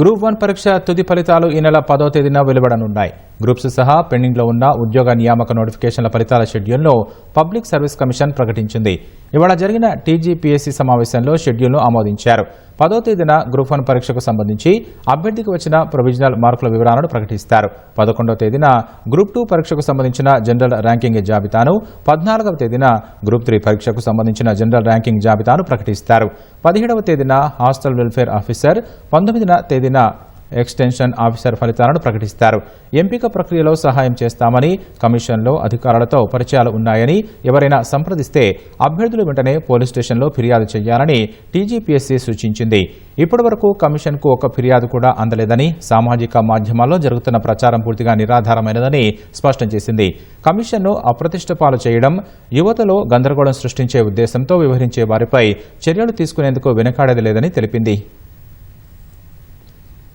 Group one పరీక్ష తుది ఫలితాలు ఈ నెల పదో తేదీన వెలువడనున్నాయి. గ్రూప్స్ సహా పెండింగ్లో ఉన్న ఉద్యోగ నియామక నోటిఫికేషన్ల ఫలితాల షెడ్యూల్ను పబ్లిక్ సర్వీస్ కమిషన్ ప్రకటించింది. ఇవాళ జరిగిన టీజీపీఎస్సీ సమావేశంలో షెడ్యూల్ను ఆమోదించారు. పదో తేదీన గ్రూప్ వన్ పరీక్షకు సంబంధించి అభ్యర్థికి వచ్చిన ప్రొవిజనల్ మార్కుల వివరాలను ప్రకటిస్తారు. పదకొండవ తేదీన గ్రూప్ టూ పరీక్షకు సంబంధించిన జనరల్ ర్యాంకింగ్ జాబితాను పద్నాలుగవ తేదీన గ్రూప్ త్రీ పరీక్షకు సంబంధించిన జనరల్ ర్యాంకింగ్ జాబితాను ప్రకటిస్తారు. పదిహేడవ తేదీన హాస్టల్ వెల్ఫేర్ ఆఫీసర్ పంతొమ్మిదిన తేదీన ఎక్స్టెన్షన్ ఆఫీసర్ ఫలితాలను ప్రకటిస్తారు. ఎంపిక ప్రక్రియలో సహాయం చేస్తామని కమిషన్లో అధికారులతో పరిచయాలు ఉన్నాయని ఎవరైనా సంప్రదిస్తే అభ్యర్థులు వెంటనే పోలీస్ స్టేషన్లో ఫిర్యాదు చేయాలని టీజీపీఎస్సీ సూచించింది. ఇప్పటివరకు కమిషన్కు ఒక ఫిర్యాదు కూడా అందలేదని సామాజిక మాధ్యమాల్లో జరుగుతున్న ప్రచారం పూర్తిగా నిరాధారమైనదని స్పష్టం చేసింది. కమిషన్ను అప్రతిష్టపాలు చేయడం యువతలో గందరగోళం సృష్టించే ఉద్దేశంతో వ్యవహరించే వారిపై చర్యలు తీసుకునేందుకు వెనకాడేది లేదని తెలిపింది.